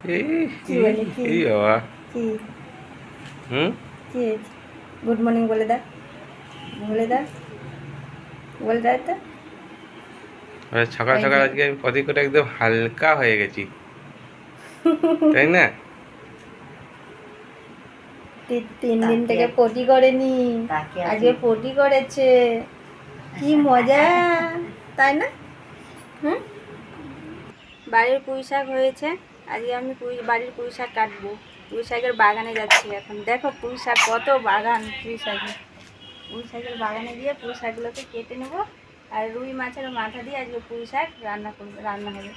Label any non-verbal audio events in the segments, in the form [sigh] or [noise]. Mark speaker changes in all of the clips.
Speaker 1: এই
Speaker 2: কি বলে, কি?
Speaker 1: এই বাবা।
Speaker 2: কি?
Speaker 1: হুম?
Speaker 2: কি? গুড মর্নিং বলে দাও বলে দাও বলে দাও তো
Speaker 1: সকাল সকাল আজকে আমি পথে করে একদম হালকা হয়ে গেছি। [laughs] তাই না?
Speaker 2: তিন দিন থেকে পটি করেনি। আজকে পটি করেছে। কি মজা। তাই না? হুম? বাড়ির পুঁই শাক হয়েছে। আজকে আমি পুঁই বাড়ির পুঁই শাক কাটবো। পুঁই শাকের বাগানে যাচ্ছি এখন। দেখো পুঁই শাক কত বাগান পুঁই শাকের পুঁই শাকের বাগানে গিয়ে পুঁই শাকগুলোকে কেটে নেব। আর রুই মাছের মাথা দিয়ে আজকে পুঁই শাক রান্না করব, রান্না হবে।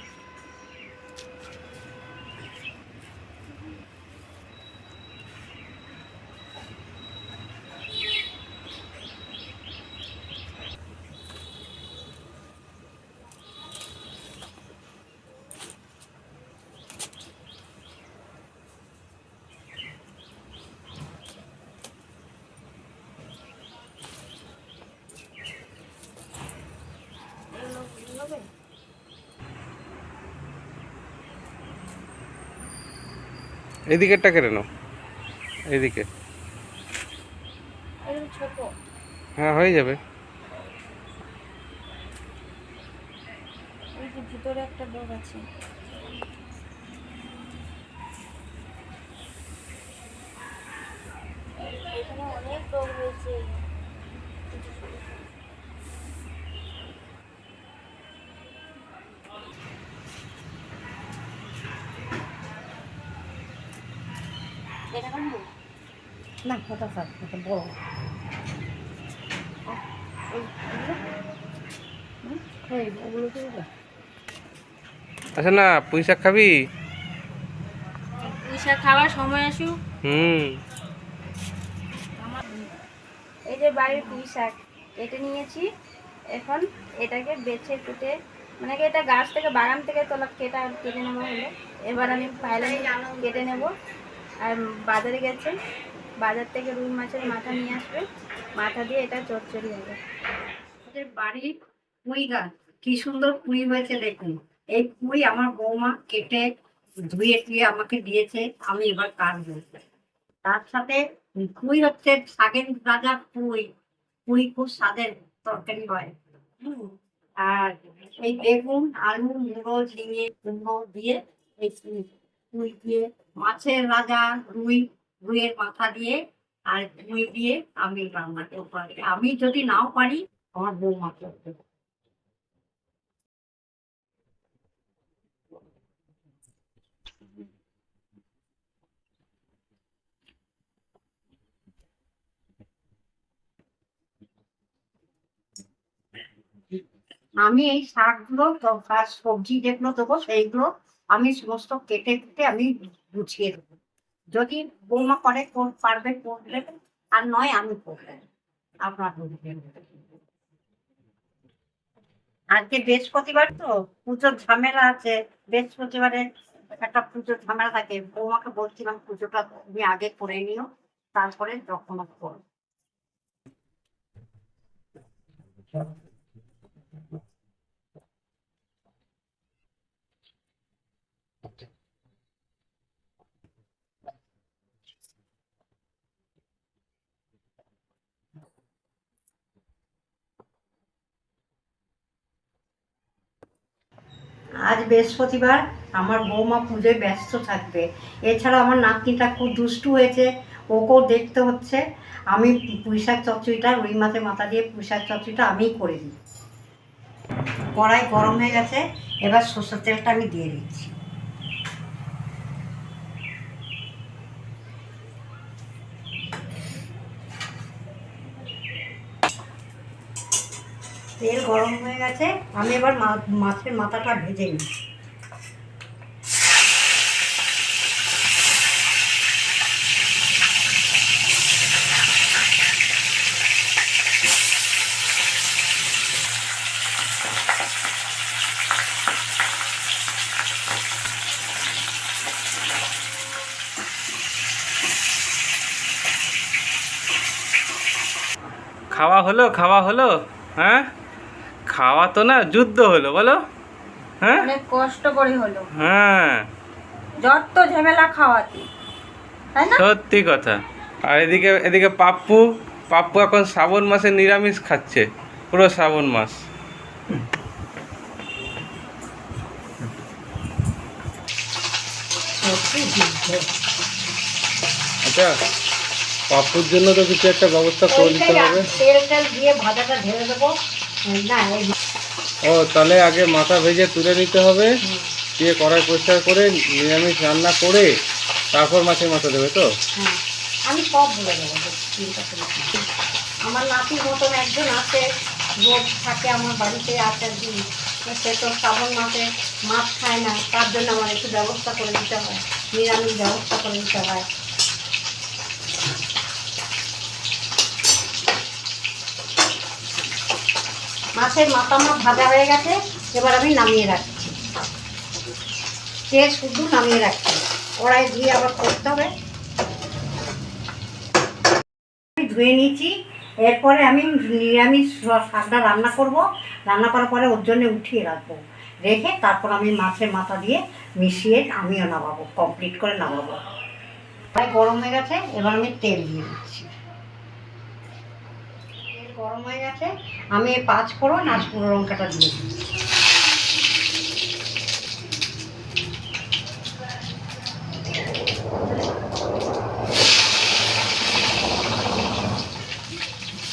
Speaker 1: এদিকেরটা কেটে নাও। এদিকে। হ্যাঁ হয়ে যাবে।
Speaker 2: ভিতরে একটা ডোর আছে। অনেক ডোর রয়েছে এটা কাটবো?
Speaker 3: না বড়।
Speaker 1: আচ্ছা না পুঁই শাক খাবি?
Speaker 2: পুঁই শাক খাওয়ার সময় আসুক।
Speaker 1: হুম।
Speaker 2: এই যে বাড়ির পুঁই শাক কেটে নিয়েছি। এখন এটাকে বেছে কুটে মানে কি এটা গাছ থেকে বাগান থেকে তোলা কেটা কেটে নেব হলে। এবার আমি ফাইলে কেটে নেব। আর বাজারে গেছে। বাজার থেকে রুই মাছের মাথা নিয়ে আসবে। মাথা দিয়ে এটা চচ্চড়ি হবে
Speaker 3: বাড়ির পুঁই গাছ কি সুন্দর পুঁই হয়েছে দেখুন। এই পুঁই আমার বৌমা কেটে ধুয়ে ধুয়ে আমাকে দিয়েছে, আমি এবার কাটবো। তার সাথে পুঁই হচ্ছে শাকের রাজা পুঁই। পুঁই খুব স্বাদের তরকারি হয়। আর এই বেগুন, আলু, মুড়ো, ঝিঙে, কুমড়ো দিয়ে এই পুঁই দিয়ে মাছের রাজা, রুই রুইয়ের মাথা দিয়ে আর পুঁই দিয়ে আমি রান্না করতে পারি। আমি যদি নাও পারি, আমার বৌমা করতে আমি এই শাকগুলো সবজি যেগুলো দেবো, সেইগুলো আমি সমস্ত কেটে কেটে আমি গুছিয়ে দেবো। যদি বৌমা করে, কোন- পারবে করলে আর নয়, আমি করব। আপনার আজকে বৃহস্পতিবার তো, পুজোর ঝামেলা আছে। বৃহস্পতিবারে একটা পুজোর ঝামেলা থাকে। বৌমাকে বলছিলাম পুজোটা তুমি আগে করে নিও, তারপরে যখন করো আজ বৃহস্পতিবার আমার বৌমা পুজোয় ব্যস্ত থাকবে। এছাড়া আমার নাতনিটা খুব দুষ্টু হয়েছে, ওকেও দেখতে হচ্ছে। আমি পুঁইশাক চচ্চড়িটা রুই মাথে মাথা দিয়ে পুঁইশাক চচ্চড়িটা আমিই করে দিই। কড়াই গরম হয়ে গেছে, এবার সর্ষের তেলটা আমি দিয়ে দিচ্ছি। তেল গরম হয়ে গেছে, আমি এবার মাছের মাথাটা ভেজে নিই।
Speaker 1: খাওয়া হলো খাওয়া হলো হ্যাঁ? খাওয়া তো না যুদ্ধ হলো বলো। হ্যাঁ?
Speaker 2: অনেক কষ্ট করে হলো।
Speaker 1: হ্যাঁ।
Speaker 2: যত ঝামেলা খাওয়াতি তাই না?
Speaker 1: সত্যি কথা। আর এদিকে এদিকে পাপ্পু পাপ্পু এখন শ্রাবণ মাসে নিরামিষ খাচ্ছে পুরো শ্রাবণ মাস।
Speaker 3: সত্যি
Speaker 1: আচ্ছা পাপ্পুর জন্য তো কিছু একটা ব্যবস্থা করে দিতে হবে।
Speaker 3: তেল তেল দিয়ে ভাজাটা ঢেলে দেবো। না এই
Speaker 1: ও, তাহলে আগে মাথা ভেজে তুলে নিতে হবে। দিয়ে কড়াই পরিষ্কার করে নিরামিষ রান্না করে তারপর মাছের মাথা দেবে তো?
Speaker 3: হ্যাঁ। আমি সব বলে দেবো। আমার নাতির মতন একজন আছে, রোজ থাকে আমার বাড়িতে আছে একদিন সে তো শ্রাবণ মাসে মাছ খায় না, তার জন্য আমার একটু ব্যবস্থা করে দিতে হয়, নিরামিষ ব্যবস্থা করে দিতে হয়। মাছের মাথা আমার ভাজা হয়ে গেছে, এবার আমি নামিয়ে রাখছি। সে শুধু নামিয়ে রাখছি। কড়াই ধুয়ে আবার করতে হবে। আমি ধুয়ে নিয়েছি। এরপরে আমি নিরামিষ শাকটা রান্না করব। রান্না করার পরে ওর জন্য উঠিয়ে রাখব। রেখে তারপর আমি মাছের মাথা দিয়ে মিশিয়ে আমিও নামাবো কমপ্লিট করে নামাবো। প্রায় গরম হয়ে গেছে, এবার আমি তেল দিয়ে দিচ্ছি। তেল গরম হয়ে গেছে, আমি পাঁচ ফোড়ন আর শুকনো লঙ্কাটা দিয়ে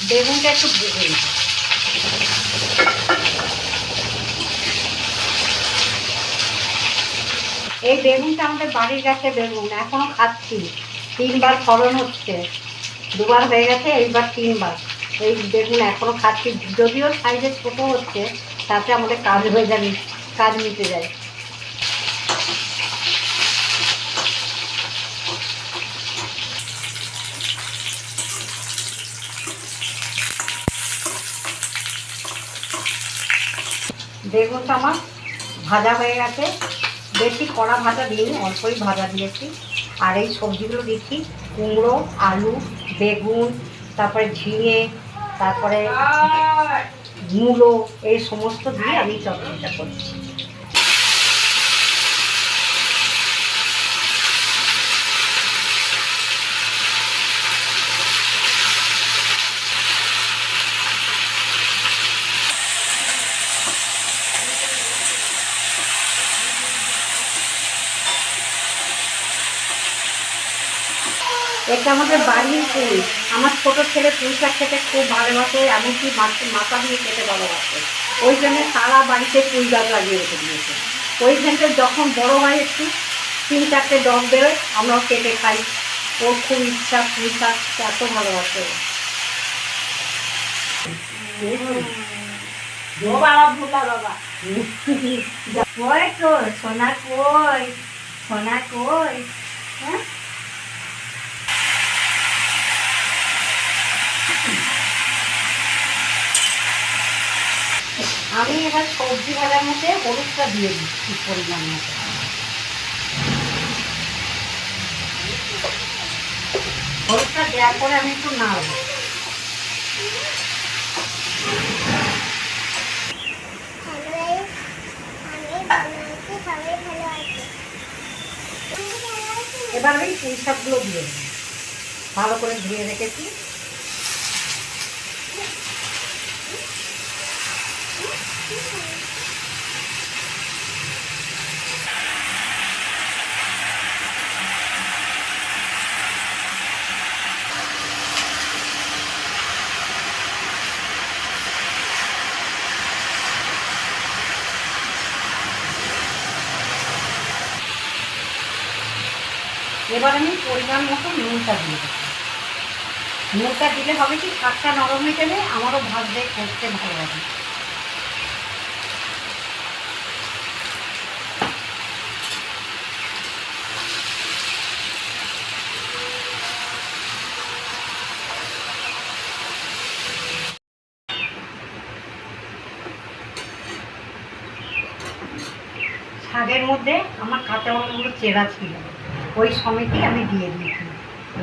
Speaker 3: বেগুনটা একটু ভেজে নিতে এই বেগুনটা আমাদের বাড়ির গাছে বেগুন, এখনও খাচ্ছি। তিনবার ফলন হচ্ছে। দুবার হয়ে গেছে, এইবার তিনবার। এই বেগুন এখনও খাচ্ছি যদিও সাইজে ছোটো হচ্ছে, তাতে আমাদের কাজ হয়ে যাবে কাজ মিটে যায়। বেগুনটা আমার, ভাজা হয়ে গেছে। বেশি কড়া ভাজা দিইনি, অল্পই ভাজা দিয়েছি। আর এই সবজিগুলো দিচ্ছি, কুমড়ো, আলু, বেগুন, তারপরে ঝিঙে তারপরে মূলো এই সমস্ত দিয়ে আমি চচ্চড়িটা করছি। এটা আমাদের বাড়ির পুঁই আমার ছোট ছেলে পুঁই শাক খেতে খুব ভালোবাসে এমনকি মাথা দিয়ে খেতে ভালোবাসে। ওই জন্য সারা বাড়িতে পুঁই গাছ লাগিয়ে রেখে দিয়েছে। ওইখানটা যখন বড় হয় একটু তিন চারটে ডগ বেরোয় আমরাও কেটে খাই। ওর খুব ইচ্ছা পুঁই শাক এত ভালোবাসে বাবা ভোলা বাবা। [laughs] কই তো সোনা কই? সোনা কই? হ্যাঁ? আমি এবার সবজি ভাজার মধ্যে হলুদটা দিয়ে দিচ্ছি পরিমাণ মতো। হলুদটা দেওয়ার পরে আমি একটু নাড়বো। এবার আমি পুঁই শাকগুলো দিয়ে দেবো ভালো করে ধুয়ে রেখেছি। এবার আমি পরিমাণ মতো নুনটা দিয়ে দেবো। নুনটা দিলে হবে কি শাকটা নরম হয়ে গেলে আমারও ভাজতে করতে ভালো লাগে। শাকের মধ্যে আমার কাঁচা লঙ্কাগুলো চেরা ছিল। ওই সময়তেই আমি দিয়ে দিয়েছি।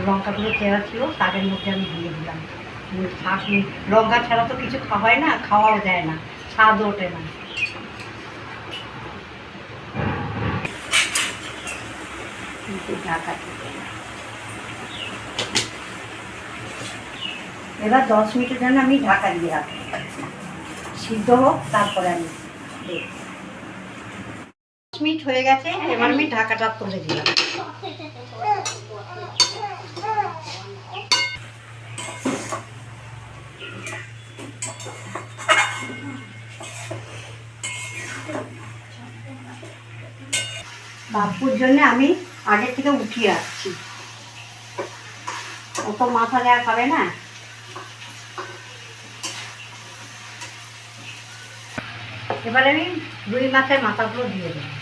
Speaker 3: লঙ্কাগুলো চেরা ছিল শাকের মধ্যে আমি দিয়ে দিলাম। লঙ্কা ছাড়া তো কিছু খাওয়াই না, খাওয়াও যায় না। স্বাদ ওঠে না। এবার দশ মিনিটের জন্য আমি ঢাকা দিয়ে রাখব। সিদ্ধ হোক, তারপরে আমি দেখব। মিনিট হয়ে গেছে, এবার আমি ঢাকাটা তুলে দিলাম। বাপুর জন্য আমি আগে থেকে উঠিয়ে আসছি। ও তো মাথা দেওয়া খাবে না। এবার আমি রুই মাছের মাথাগুলো দিয়ে দেবো।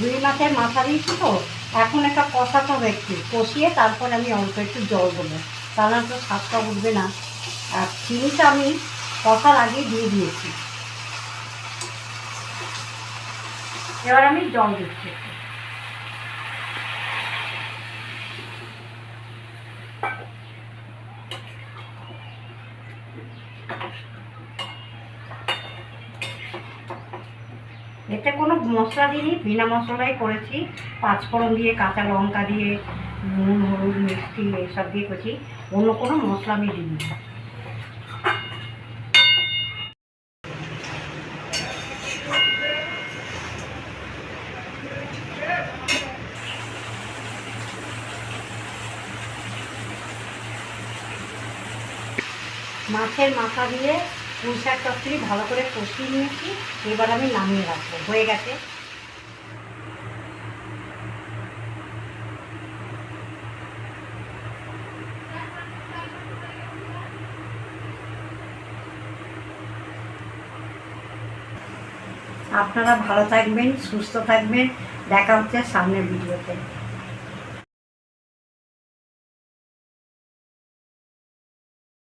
Speaker 3: রুই মাছের মাথা দিয়েছি তো, এখন একটা কষাতে হবে একটু কষিয়ে তারপর আমি অল্প একটু জল দেবো। তাহলে তো স্বাদটা উঠবে না। আর চিনিটা আমি কষার আগে দিয়ে দিয়েছি। এবার আমি জল দিচ্ছি একটু। এতে কোনো মশলা দিইনি, বিনা মশলাই করেছি। পাঁচফোড়ন দিয়ে, কাঁচা লঙ্কা দিয়ে, নুন, হলুদ, মিষ্টি এসব দিয়ে করেছি। অন্য কোনো মশলা আমি দিইনি। মাছের মাথা দিয়ে পুঁই শাক চচ্চড়ি ভালো করে কষিয়ে নিয়েছি। এবার আমি নামিয়ে রাখব। হয়ে গেছে। আপনারা ভালো থাকবেন সুস্থ থাকবেন। দেখা হচ্ছে সামনের ভিডিওতে।